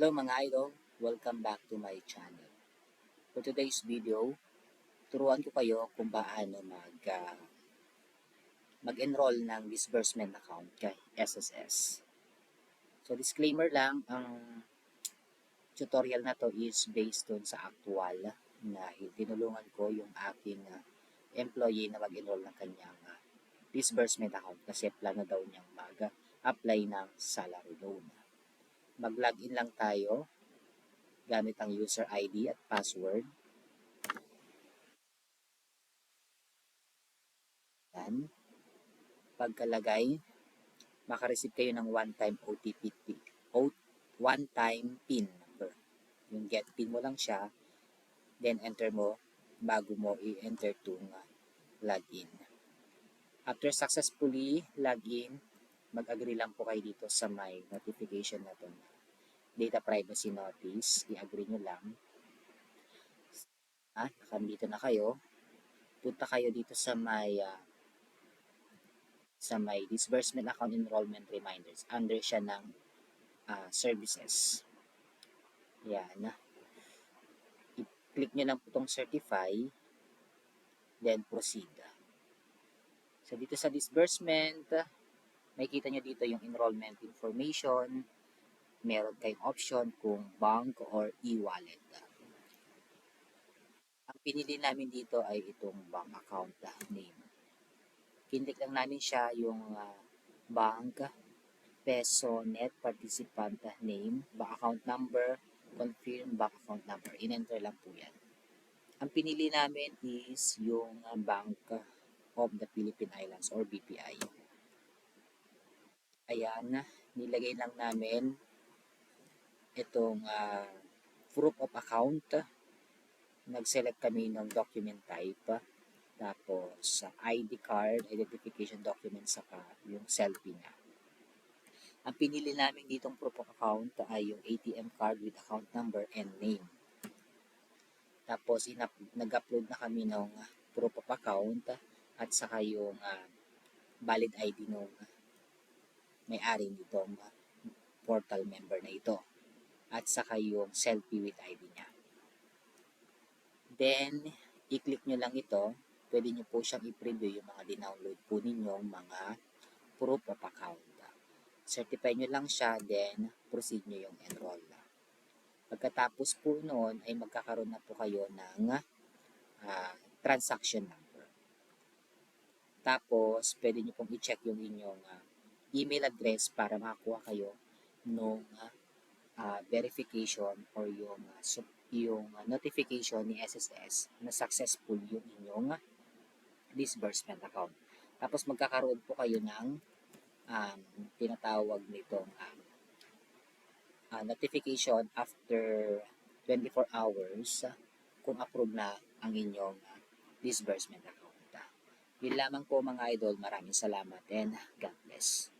Hello mga idol, welcome back to my channel. For today's video, turuan ko kayo kung paano mag uh, mag-enroll ng disbursement account kay SSS. So disclaimer lang, ang tutorial na to is based on sa actual na tinulungan ko yung aking uh, employee na mag-enroll ng kanyang uh, disbursement account kasi plano daw niyang mag-apply ng salary loan mag-login lang tayo gamit ang user ID at password. Yan. Pagkalagay, makareceive kayo ng one-time OTP, one-time PIN number. Yung get PIN mo lang siya, then enter mo bago mo i-enter itong uh, login. After successfully login, mag-agree lang po kayo dito sa may notification na ito data privacy notice, i-agree nyo lang. Ah, nakandito na kayo. Punta kayo dito sa may uh, sa may disbursement account enrollment reminders. Under siya ng uh, services. Yan. I-click nyo lang po itong certify. Then proceed. So dito sa disbursement, makikita nyo dito yung enrollment information, meron kayong option kung bank or e-wallet. Ang pinili namin dito ay itong bank account name. Kinlik lang namin siya yung uh, bank, peso, net, participant name, bank account number, confirm bank account number. In-enter lang po yan. Ang pinili namin is yung uh, Bank of the Philippine Islands or BPI. Ayan, nilagay lang namin itong uh, proof of account. Nag-select kami ng document type. Tapos, uh, ID card, identification document, saka yung selfie niya. Ang pinili namin ditong proof of account ay yung ATM card with account number and name. Tapos, nag-upload na kami ng proof of account at saka yung uh, valid ID nung may-ari nitong portal member na ito at saka yung selfie with ID niya. Then, i-click nyo lang ito. Pwede nyo po siyang i-preview yung mga dinownload po ninyong mga proof of account. Certify nyo lang siya, then proceed nyo yung enroll. Pagkatapos po noon ay magkakaroon na po kayo ng uh, transaction number. Tapos, pwede nyo pong i-check yung inyong uh, email address para makakuha kayo nung uh, uh, verification or yung uh, so, yung uh, notification ni SSS na successful yung inyong disbursement account. Tapos magkakaroon po kayo ng um, tinatawag nitong um, uh, notification after 24 hours uh, kung approve na ang inyong uh, disbursement account. Uh, yun lamang po mga idol. Maraming salamat and God bless.